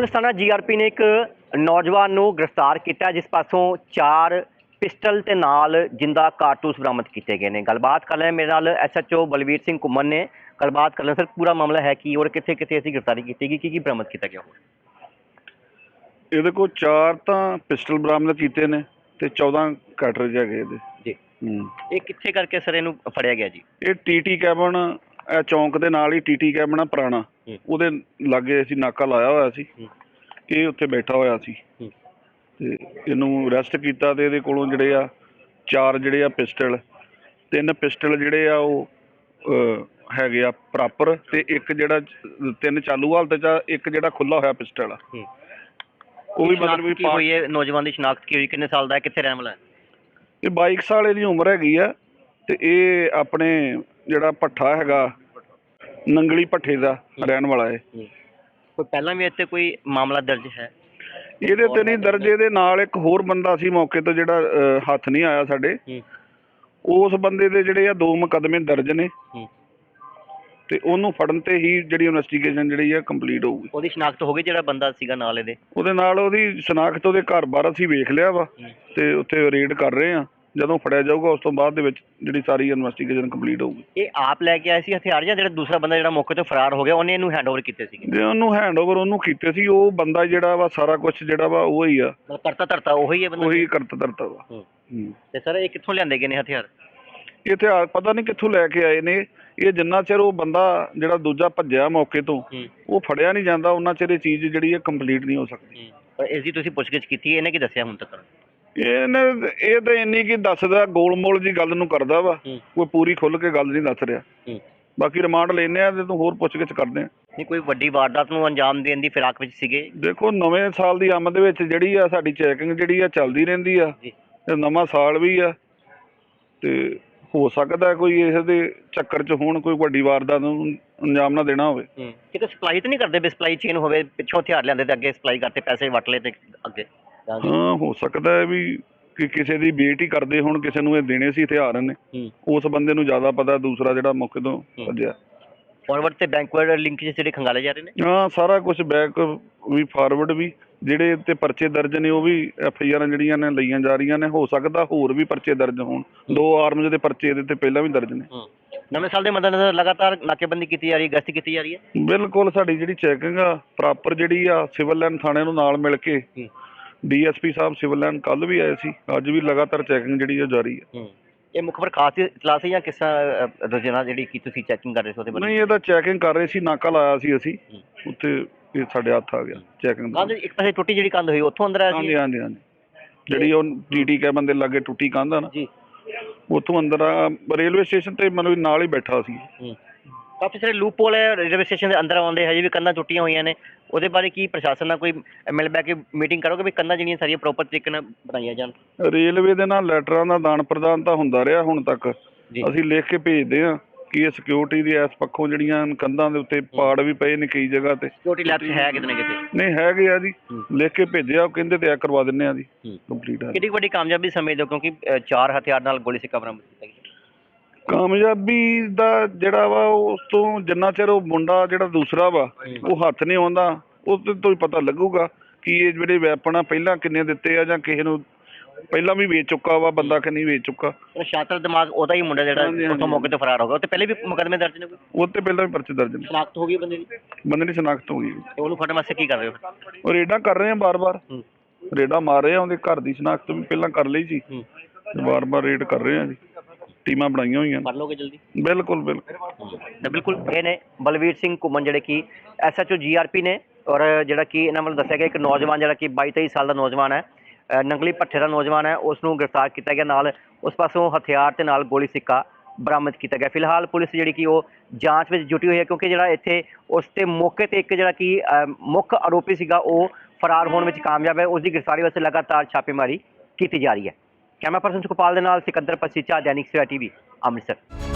ਅੰਮ੍ਰਿਤਸਰ ਥਾਣਾ ਜੀਆਰਪੀ ਨੇ ਇੱਕ ਨੌਜਵਾਨ ਨੂੰ ਗ੍ਰਿਫਤਾਰ ਕੀਤਾ ਜਿਸ ਪਾਸੋਂ ਚਾਰ ਪਿਸਟਲ ਤੇ ਨਾਲ ਜਿੰਦਾ ਕਾਰਤੂਸ ਬਰਾਮਦ ਕੀਤੇ ਗਏ ਨੇ। ਗੱਲਬਾਤ ਕਰ ਰਹੇ ਮੇਰੇ ਨਾਲ ਐਸਐਚਓ ਬਲਵੀਰ ਸਿੰਘ ਕੁਮਨ ਨੇ। ਗੱਲਬਾਤ ਕਰ ਰਹੇ ਸਰ ਪੂਰਾ ਮਾਮਲਾ ਹੈ ਕੀ ਔਰ ਕਿੱਥੇ ਕਿੱਥੇ ਅਸੀਂ ਗ੍ਰਿਫਤਾਰੀ ਕੀਤੀ ਗਈ ਕੀ ਕੀ ਬਰਾਮਦ ਕੀਤਾ ਗਿਆ ਇਹਦੇ ਕੋਲ ਚਾਰ ਤਾਂ ਪਿਸਟਲ ਬਰਾਮਦ ਕੀਤੇ ਨੇ ਤੇ 14 ਕਾਰਟ੍ਰਿਜ ਹੈਗੇ ਇਹਦੇ। ਜੀ। ਹੂੰ। ਇਹ ਕਿੱਥੇ ਕਰਕੇ ਸਰ ਇਹਨੂੰ ਫੜਿਆ ਗਿਆ ਜੀ? ਇਹ ਟੀਟੀ ਕੈਬਨ ਇਹ ਚੌਂਕ ਦੇ ਨਾਲ ਹੀ ਟੀਟੀ ਆ ਪੁਰਾਣਾ। ਉਹਦੇ ਲਾਗੇ ਅਸੀਂ ਨਾਕਾ ਲਾਇਆ ਹੋਇਆ ਸੀ। ਇਹ ਉੱਥੇ ਬੈਠਾ ਹੋਇਆ ਸੀ। ਤੇ ਇਹਨੂੰ ਅਰੈਸਟ ਕੀਤਾ ਤੇ ਇਹਦੇ ਕੋਲੋਂ ਜਿਹੜੇ ਆ ਚਾਰ ਜਿਹੜੇ ਆ ਪਿਸਟਲ ਤਿੰਨ ਪਿਸਟਲ ਜਿਹੜੇ ਆ ਉਹ ਹੈਗੇ ਆ ਪ੍ਰੋਪਰ ਤੇ ਇੱਕ ਜਿਹੜਾ ਤਿੰਨ ਚਾਲੂ ਹਾਲਤ ਚ ਆ, ਇੱਕ ਜਿਹੜਾ ਖੁੱਲਾ ਹੋਇਆ ਪਿਸਟਲ ਆ ਹੂੰ। ਉਹ ਵੀ ਮਤਲਬ ਵੀ ਕੀ ਹੋਈ ਹੈ ਨੌਜਵਾਨ ਦੀ ਸ਼ਨਾਖਤ ਕੀ ਹੋਈ ਕਿੰਨੇ ਸਾਲ ਦਾ ਹੈ ਕਿੱਥੇ ਰਹਿਣ ਵਾਲਾ ਹੈ ਇਹ 22 ਸਾਲ ਦੀ ਉਮਰ ਹੈਗੀ ਆ ਤੇ ਇਹ ਆਪਣੇ ਜਿਹੜਾ ਭੱਠਾ ਹੈਗਾ ਨੰਗਲੀ ਭੱਠੇ ਦਾ ਰਹਿਣ ਵਾਲਾ ਹੈ। ਕੋਈ ਪਹਿਲਾਂ ਵੀ ਇੱਥੇ ਕੋਈ ਮਾਮਲਾ ਦਰਜ ਹੈ? ਇਹਦੇ ਤੇ ਨਹੀਂ ਦਰਜੇ ਦੇ ਨਾਲ ਇੱਕ ਹੋਰ ਬੰਦਾ ਸੀ ਮੌਕੇ ਤੋਂ ਜਿਹੜਾ ਅਹ, ਹੱਥ ਨਹੀਂ ਆਇਆ ਸਾਡੇ। ਹੂੰ। ਉਸ ਬੰਦੇ ਦੇ ਜਿਹੜੇ ਆ ਦੋ ਮੁਕੱਦਮੇ ਦਰਜ ਨੇ। ਹੂੰ। ਤੇ ਉਹਨੂੰ ਫੜਨ ਤੇ ਹੀ ਜਿਹੜੀ ਇਨਵੈਸਟੀਗੇਸ਼ਨ ਜਿਹੜੀ ਆ ਕੰਪਲੀਟ ਹੋਊਗੀ। ਉਹਦੀ ਸ਼ਨਾਖਤ ਹੋ ਗਈ ਜਿਹੜਾ ਬੰਦਾ ਸੀਗਾ ਨਾਲ ਇਹਦੇ? ਉਹਦੇ ਨਾਲ ਉਹਦੀ ਸ਼ਨਾਖਤ ਉਹਦੇ ਘਰ ਬਾਰ ਅਸੀਂ ਵੇਖ ਲਿਆ ਵਾ। ਹੂੰ। ਤੇ ਉੱਥੇ ਰੇਡ ਕਰ ਰਹੇ ਆ। ਜਦੋਂ ਫੜਿਆ ਜਾਊਗਾ ਉਸ ਤੋਂ ਬਾਅਦ ਦੇ ਵਿੱਚ ਜਿਹੜੀ ਸਾਰੀ ਇਨਵੈਸਟੀਗੇਸ਼ਨ ਕੰਪਲੀਟ ਹੋਊਗੀ। ਇਹ ਆਪ ਲੈ ਕੇ ਆਏ ਸੀ ਹਥਿਆਰ ਜਾਂ ਜਿਹੜਾ ਦੂਸਰਾ ਬੰਦਾ ਜਿਹੜਾ ਮੌਕੇ ਤੋਂ ਫਰਾਰ ਹੋ ਗਿਆ ਉਹਨੇ ਇਹਨੂੰ ਹੈਂਡਓਵਰ ਕੀਤੇ ਸੀਗੇ? ਜੇ ਉਹਨੂੰ ਹੈਂਡਓਵਰ ਉਹਨੂੰ ਕੀਤੇ ਸੀ ਉਹ ਬੰਦਾ ਜਿਹੜਾ ਵਾ ਸਾਰਾ ਕੁਝ ਜਿਹੜਾ ਵਾ ਉਹ ਹੀ ਆ। ਕਰਤਾ ਧਰਤਾ ਉਹੀ ਹੈ ਬੰਦਾ ਉਹੀ ਕਰਤਾ ਧਰਤਾ ਵਾ। ਹੂੰ। ਹੂੰ। ਤੇ ਸਰ ਇਹ ਕਿੱਥੋਂ ਲਿਆਂਦੇ ਗਏ ਨੇ ਹਥਿਆਰ? ਇਹ ਹਥਿਆਰ ਪਤਾ ਨਹੀਂ ਕਿੱਥੋਂ ਲੈ ਕੇ ਆਏ ਨੇ। ਇਹ ਜਿੰਨਾ ਚਿਰ ਉਹ ਬੰਦਾ ਜਿਹੜਾ ਦੂਜਾ ਭੱਜਿਆ ਮੌਕੇ ਤੋਂ ਹੂੰ। ਉਹ ਫੜਿਆ ਨਹੀਂ ਜਾਂਦਾ ਉਹਨਾਂ ਚਿਰ ਇਹ ਚੀਜ਼ ਜਿਹੜੀ ਹੈ ਕੰਪਲੀਟ ਨਹੀਂ ਹੋ ਸਕਦੀ। ਪਰ ਇਸ ਦੀ ਤੁਸੀਂ ਪੁੱਛਗਿੱਛ ਕੀਤੀ ਇਹਨੇ ਕੀ ਦੱਸਿਆ ਹੁਣ ਤੱਕ? ਇਹਨੇ ਇਹ ਤਾਂ ਇੰਨੀ ਕੀ ਦੱਸਦਾ ਗੋਲਮੋਲ ਜੀ ਗੱਲ ਨੂੰ ਕਰਦਾ ਵਾ। ਕੋਈ ਪੂਰੀ ਖੁੱਲ ਕੇ ਗੱਲ ਨਹੀਂ ਦੱਸ ਰਿਹਾ। ਬਾਕੀ ਰਿਮਾਂਡ ਲੈਨੇ ਆ ਤੇ ਤੂੰ ਹੋਰ ਪੁੱਛਗਿੱਛ ਕਰਦੇ ਆ। ਨਹੀਂ ਕੋਈ ਵੱਡੀ ਵਾਰਦਾਤ ਨੂੰ ਅੰਜਾਮ ਦੇਣ ਦੀ ਫਿਰਾਕ ਵਿੱਚ ਸੀਗੇ? ਦੇਖੋ ਨਵੇਂ ਸਾਲ ਦੀ ਆਮਦ ਵਿੱਚ ਜਿਹੜੀ ਆ ਸਾਡੀ ਚੈਕਿੰਗ ਜਿਹੜੀ ਆ ਚੱਲਦੀ ਰਹਿੰਦੀ ਆ। ਤੇ ਨਵਾਂ ਸਾਲ ਵੀ ਆ। ਤੇ ਹੋ ਸਕਦਾ ਕੋਈ ਇਸ ਦੇ ਚੱਕਰ 'ਚ ਹੁਣ ਕੋਈ ਵੱਡੀ ਵਾਰਦਾਤ ਨੂੰ ਅੰਜਾਮ ਨਾ ਦੇਣਾ ਹੋਵੇ। ਕਿਤੇ ਸਪਲਾਈ ਤਾਂ ਨਹੀਂ ਕਰਦੇ ਵੀ ਸਪਲਾਈ ਚੇਨ ਹੋਵੇ ਪਿੱਛੋਂ ਹਥਿਆਰ ਲਿਆਂਦੇ ਤੇ ਅੱਗੇ ਸਪਲਾਈ ਕਰਤੇ ਪੈਸੇ ਵਟ ਲਏ ਤੇ ਅੱਗੇ। ਹਾਂ ਹੋ ਸਕਦਾ ਹੈ ਵੀ ਕਿ ਕਿਸੇ ਦੀ ਹੀ ਕਰਦੇ ਹੁਣ ਕਿਸੇ ਨੂੰ ਇਹ ਦੇਣੇ ਸੀ ਹਥਿਆਰ ਨੇ ਹੂੰ। ਉਸ ਬੰਦੇ ਨੂੰ ਜ਼ਿਆਦਾ ਪਤਾ ਦੂਸਰਾ ਜਿਹੜਾ ਮੌਕੇ ਤੋਂ ਭੱਜਿਆ। ਫਾਰਵਰਡ ਤੇ ਬੈਕਵਰਡ ਲਿੰਕ ਜਿਹੜੇ ਖੰਗਾਲੇ ਜਾ ਰਹੇ ਨੇ? ਹਾਂ ਸਾਰਾ ਕੁਝ ਬੈਕ ਵੀ ਫਾਰਵਰਡ ਵੀ ਜਿਹੜੇ ਤੇ ਪਰਚੇ ਦਰਜ ਨੇ ਉਹ ਵੀ ਐਫ ਆਈ ਆਰਾਂ ਜਿਹੜੀਆਂ ਨੇ ਲਈਆਂ ਜਾ ਰਹੀਆਂ ਨੇ। ਹੋ ਸਕਦਾ ਹੋਰ ਵੀ ਪਰਚੇ ਦਰਜ ਹੋਣ। ਦੋ ਆਰਮਜ਼ ਦੇ ਪਰਚੇ ਇਹਦੇ ਤੇ ਪਹਿਲਾਂ ਵੀ ਦਰਜ ਨੇ। ਨਵੇਂ ਸਾਲ ਦੇ ਮੱਦੇਨਜ਼ਰ ਲਗਾਤਾਰ ਨਾਕੇਬੰਦੀ ਕੀਤੀ ਜਾ ਰਹੀ ਹੈ ਗਸ਼ਤ ਕੀਤੀ ਜਾ ਰਹੀ ਹੈ? ਬਿਲਕੁਲ ਸਾਡੀ ਜਿਹੜੀ ਚੈਕਿੰਗ ਆ ਪ੍ਰੋਪਰ ਜਿਹੜੀ ਆ ਸਿਵਲ ਲਾਈਨ ਥਾਣੇ ਨੂੰ ਨਾਲ ਮਿਲ ਕੇ। ਡੀਐਸਪੀ ਸਾਹਿਬ ਸਿਵਲ ਲਾਈਨ ਕੱਲ ਵੀ ਆਏ ਸੀ ਅੱਜ ਵੀ ਲਗਾਤਾਰ ਚੈਕਿੰਗ ਜਿਹੜੀ ਆ ਜਾਰੀ ਹੈ। ਇਹ ਮੁਖਬਰ ਖਾਸ ਇਤਲਾਹ ਸੀ ਜਾਂ ਕਿਸ ਤਰ੍ਹਾਂ ਰੋਜ਼ਾਨਾ ਜਿਹੜੀ ਕੀ ਤੁਸੀਂ ਚੈਕਿੰਗ ਕਰ ਰਹੇ ਸੀ ਉਹਦੇ ਬਾਰੇ? ਨਹੀਂ ਇਹਦਾ ਚੈਕਿੰਗ ਕਰ ਰਹੇ ਸੀ ਨਾਕਾ ਲਾਇਆ ਸੀ ਅਸੀਂ। ਉੱਥੇ ਇਹ ਸਾਡੇ ਹੱਥ ਆ ਗਿਆ ਚੈਕਿੰਗ ਦਾ ਕੰਧ ਇੱਕ ਪਾਸੇ ਟੁੱਟੀ ਜਿਹੜੀ ਕੰਧ ਹੋਈ ਉੱਥੋਂ ਅੰਦਰ ਆਇਆ ਹਾਂਜੀ ਸੀ ਹਾਂਜੀ। ਹਾਂਜੀ ਜਿਹੜੀ ਉਹ ਟੀਟੀ ਕੈਬਨ ਦੇ ਲਾਗੇ ਟੁੱਟੀ ਕੰਧ ਆ ਨਾ ਜੀ। ਉੱਥੋਂ ਅੰਦਰ ਆ ਰੇਲਵੇ ਸਟੇਸ਼ਨ ਤੇ ਮਤਲਬ ਨਾਲ ਹੀ ਬੈਠਾ ਸੀ। ਹੂੰ। ਕਾਫੀ ਸਾਰੇ ਲੂਪ ਹੋਲ ਹੈ ਰੇਲਵੇ ਸਟੇਸ਼ਨ ਦੇ ਅੰਦਰ ਆਉਂਦੇ ਹਜੇ ਵੀ ਕੰਧਾਂ ਟੁੱਟੀਆਂ ਹੋਈਆਂ ਨੇ। ਉਹਦੇ ਬਾਰੇ ਕੀ ਪ੍ਰਸ਼ਾਸਨ ਨਾਲ ਕੋਈ ਮਿਲ ਬੈ ਕੇ ਮੀਟਿੰਗ ਕਰੋਗੇ ਵੀ ਕੰਧਾਂ ਜਿਹੜੀਆਂ ਸਾਰੀਆਂ ਪ੍ਰੋਪਰ ਤਰੀਕੇ ਨਾਲ ਬਣਾਈਆਂ ਜਾਣ? ਰੇਲਵੇ ਦੇ ਨਾਲ ਲੈਟਰਾਂ ਦਾ ਦਾਨ ਪ੍ਰਦਾਨ ਤਾਂ ਹੁੰਦਾ ਰਿਹਾ ਹੁਣ ਤੱਕ। ਅਸੀਂ ਲਿਖ ਕੇ ਭੇਜਦੇ ਆ ਕਿ ਇਹ ਸਿਕਿਉਰਿਟੀ ਦੀ ਇਸ ਪੱਖੋਂ ਜਿਹੜੀਆਂ ਕੰਧਾਂ ਦੇ ਉੱਤੇ ਪਾੜ ਵੀ ਪਏ ਨੇ ਕਈ ਜਗ੍ਹਾ ਤੇ। ਸਿਕਿਉਰਿਟੀ ਲੈਬਸ ਹੈ ਕਿਤੇ ਨਾ ਕਿਤੇ? ਨਹੀਂ ਹੈਗੇ ਆ ਜੀ। ਲਿਖ ਕੇ ਭੇਜਿਆ ਉਹ ਕਹਿੰਦੇ ਤੇ ਆ ਕਰਵਾ ਦਿੰਨੇ ਆ ਜੀ। ਕੰਪਲੀਟ ਆ ਕਿੰਨੀ ਵੱਡੀ ਕਾਮਯਾਬੀ ਸਮਝਦੇ ਹੋ ਕਿਉਂਕਿ ਚਾਰ ਹਥਿਆਰ ਨਾਲ ਗੋਲੀ ਸਿੱਕਾ ਬਰਾਮਦ ਕਾਮਯਾਬੀ ਦਾ ਜਿਹੜਾ ਵਾ ਉਸ ਤੋਂ ਜਿੰਨਾ ਚਿਰ ਉਹ ਮੁੰਡਾ ਜਿਹੜਾ ਦੂਸਰਾ ਵਾ ਉਹ ਹੱਥ ਨਹੀਂ ਆਉਂਦਾ ਉਸ ਤੋਂ ਹੀ ਪਤਾ ਲੱਗੂਗਾ ਕਿ ਇਹ ਜਿਹੜੇ ਵੈਪਨ ਆ ਪਹਿਲਾਂ ਕਿੰਨੇ ਦਿੱਤੇ ਆ ਜਾਂ ਕਿਸੇ ਨੂੰ ਪਹਿਲਾਂ ਵੀ ਵੇਚ ਚੁੱਕਾ ਵਾ ਬੰਦਾ ਕਿ ਨਹੀਂ ਵੇਚ ਚੁੱਕਾ। ਉਹ ਸ਼ਾਤਰ ਦਿਮਾਗ ਉਹਦਾ ਹੀ ਮੁੰਡਾ ਜਿਹੜਾ। ਉੱਥੋਂ ਮੌਕੇ ਤੋਂ ਫਰਾਰ ਹੋ ਗਿਆ। ਉਹ ਤੇ ਪਹਿਲੇ ਵੀ ਮੁਕਦਮੇ ਦਰਜ ਨੇ ਕੋਈ? ਉਹ ਤੇ ਪਹਿਲਾਂ ਵੀ ਪਰਚੇ ਦਰਜ ਨੇ। ਸ਼ਨਾਖਤ ਹੋ ਗਈ ਬੰਦੇ ਦੀ? ਤੇ ਬੰਦੇ ਦੀ ਸ਼ਨਾਖਤ ਹੋ ਗਈ। ਉਹਨੂੰ ਫੜਨ ਵਾਸਤੇ ਕੀ ਕਰ ਰਹੇ ਹੋ ਉਹ ਰੇਡਾਂ ਕਰ ਰਹੇ ਆ ਬਾਰ-ਬਾਰ। ਰੇਡਾਂ ਮਾਰ ਰਹੇ ਆ ਉਹਦੇ ਘਰ ਦੀ ਸ਼ਨਾਖਤ ਵੀ ਪਹਿਲਾਂ ਕਰ ਲਈ ਸੀ। ਬਾਰ-ਬਾਰ ਰੇਡ ਕਰ ਰਹੇ ਆ ਜੀ। ਟੀਮਾਂ ਬਣਾਈਆਂ ਹੋਈਆਂ ਫੜ ਲੋਗੇ ਜਲਦੀ? ਬਿਲਕੁਲ ਬਿਲਕੁਲ। ਤਾਂ ਬਿਲਕੁਲ ਇਹ ਨੇ ਬਲਵੀਰ ਸਿੰਘ ਘੁੰਮਣ ਜਿਹੜੇ ਕਿ ਐਸਐਚਓ ਜੀਆਰਪੀ ਨੇ ਔਰ ਜਿਹੜਾ ਕਿ ਇਹਨਾਂ ਵੱਲੋਂ ਦੱਸਿਆ ਗਿਆ ਇੱਕ ਨੌਜਵਾਨ ਜਿਹੜਾ ਕਿ 22 23 ਸਾਲ ਦਾ ਨੌਜਵਾਨ ਹੈ ਨੰਗਲੀ ਭੱਠੇ ਦਾ ਨੌਜਵਾਨ ਹੈ ਉਸ ਨੂੰ ਗ੍ਰਿਫਤਾਰ ਕੀਤਾ ਗਿਆ ਨਾਲ ਉਸ ਪਾਸੋਂ ਹਥਿਆਰ ਤੇ ਨਾਲ ਗੋਲੀ ਸਿੱਕਾ ਬਰਾਮਦ ਕੀਤਾ ਗਿਆ। ਫਿਲਹਾਲ ਪੁਲਿਸ ਜਿਹੜੀ ਕਿ ਉਹ ਜਾਂਚ ਵਿੱਚ ਜੁਟੀ ਹੋਈ ਹੈ ਕਿਉਂਕਿ ਜਿਹੜਾ ਇੱਥੇ ਉਸ ਤੇ ਮੌਕੇ ਤੇ ਇੱਕ ਜਿਹੜਾ ਕਿ ਮੁੱਖ ਆਰੋਪੀ ਸੀਗਾ ਉਹ ਫਰਾਰ ਹੋਣ ਵਿੱਚ ਕਾਮਯਾਬ ਹੈ। ਉਸ ਦੀ ਗ੍ਰਿਫਤਾਰੀ ਵਾਸਤੇ ਲਗਾਤਾਰ ਛਾਪੇਮਾਰੀ ਕੀਤੀ ਜਾ ਰਹੀ ਹੈ। ਕੈਮਰਾ ਪਰਸਨ ਸੁਖਪਾਲ ਦੇ ਨਾਲ ਸਿਕੰਦਰ ਪਸੀਚਾ ਦੈਨਿਕ ਸਵੇਰਾ ਟੀਵੀ ਅੰਮ੍ਰਿਤਸਰ।